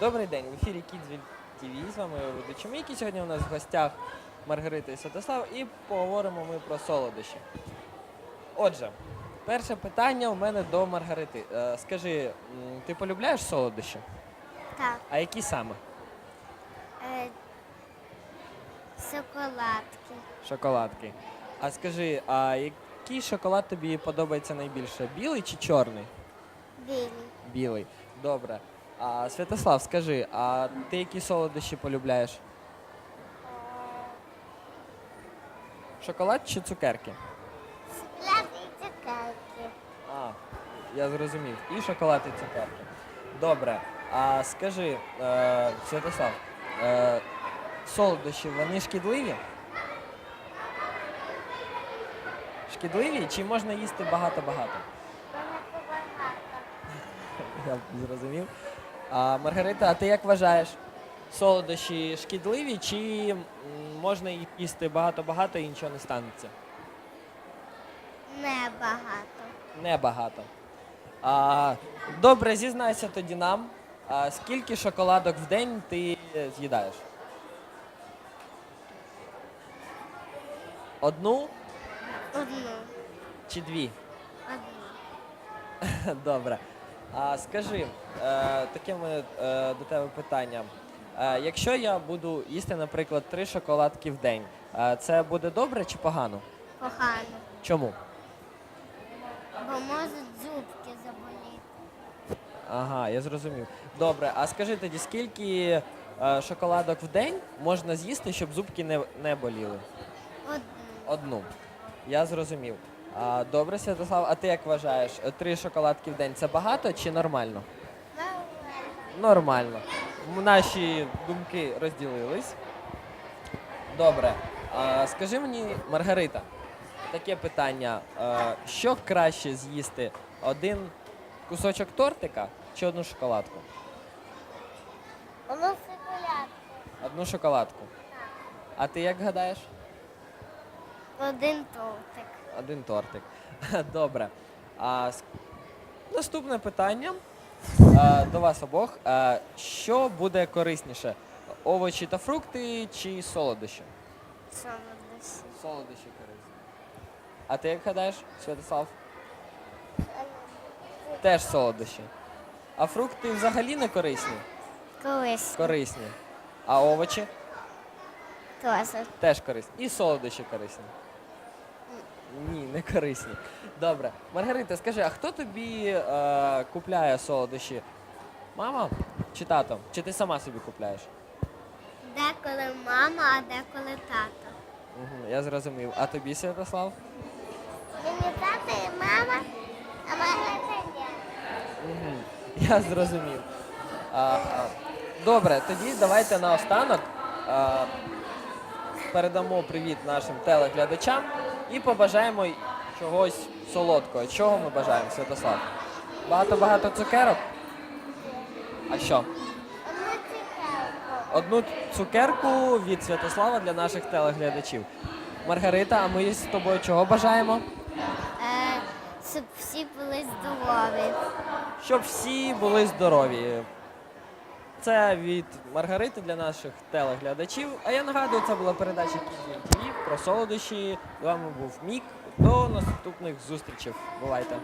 Добрий день, в ефірі Kidsville TV. З вами ведучі Мікі. Сьогодні у нас в гостях Маргарита і Святослав і поговоримо ми про солодощі. Отже, перше питання у мене до Маргарити. Е, Скажи, м, ти полюбляєш солодощі? Так, А які саме? е, шоколадки. Шоколадки. А скажи, а який шоколад тобі подобається найбільше? Білий чи чорний? Білі. Білий. Добре. А Святослав, скажи, а ти які солодощі полюбляєш? Шоколад чи цукерки? Шоколадні цукерки. А, я зрозумів. І шоколад, і цукерки. Добре. А скажи, е, Святослав, е, солодощі вони шкідливі? Шкідливі чи можна їсти багато-багато? багато-багато? Я зрозумів. А, Маргарита, а ти як вважаєш? Солодощі шкідливі чи можна їх їсти багато-багато і нічого не станеться? Небагато. Небагато. А, добре, зізнайся тоді нам, а, скільки шоколадок в день ти з'їдаєш? Одну Одну. чи дві? Одну. Добре. А скажи, е, таке в мене е, до тебе питання. Е, якщо я буду їсти, наприклад, три шоколадки в день, це буде добре чи погано? Погано. Чому? Бо можуть зубки заболіти. Ага, я зрозумів. Добре, а скажи тоді, скільки шоколадок в день можна з'їсти, щоб зубки не, не боліли? Одну. Одну. Я зрозумів. А, добре, Святослав, а ти як вважаєш, три шоколадки в день це багато чи нормально? Нормально. Наші думки розділились. Добре. А, скажи мені, Маргарита, таке питання. А, що краще з'їсти? Один кусочок тортика чи одну шоколадку? Воно шоколадка. Одну шоколадку. А ти як гадаєш? Один тортик. Один тортик. Добре. А, с- наступне питання а, до вас обох. А, що буде корисніше? Овочі та фрукти чи солодощі? Солодощі. Солодощі корисні. А ти як гадаєш, Святослав? Теж солодощі. А фрукти взагалі не корисні? Колись. Корисні. А овочі теж корисні. І солодощі корисні. Ні, не корисні. Добре. Маргарита, скажи, а хто тобі е, купляє солодощі? Мама чи тато? Чи ти сама собі купляєш? Деколи мама, а деколи тато. Угу, я зрозумів. А тобі, Святослав? Мені тато і мама, а мама це я. Угу, я зрозумів. А, а, добре, тоді давайте наостанок а, передамо привіт нашим телеглядачам і побажаємо чогось солодкого. Чого ми бажаємо, Святослав? Багато-багато цукерок? А що? Одну цукерку від Святослава для наших телеглядачів. Маргарита, а ми з тобою чого бажаємо? Е, щоб всі були здорові. Щоб всі були здорові. Це від Маргарити для наших телеглядачів. А я нагадую, це була передача ТВ про солодощі. З вами був Мік. До наступних зустрічей. Бувайте!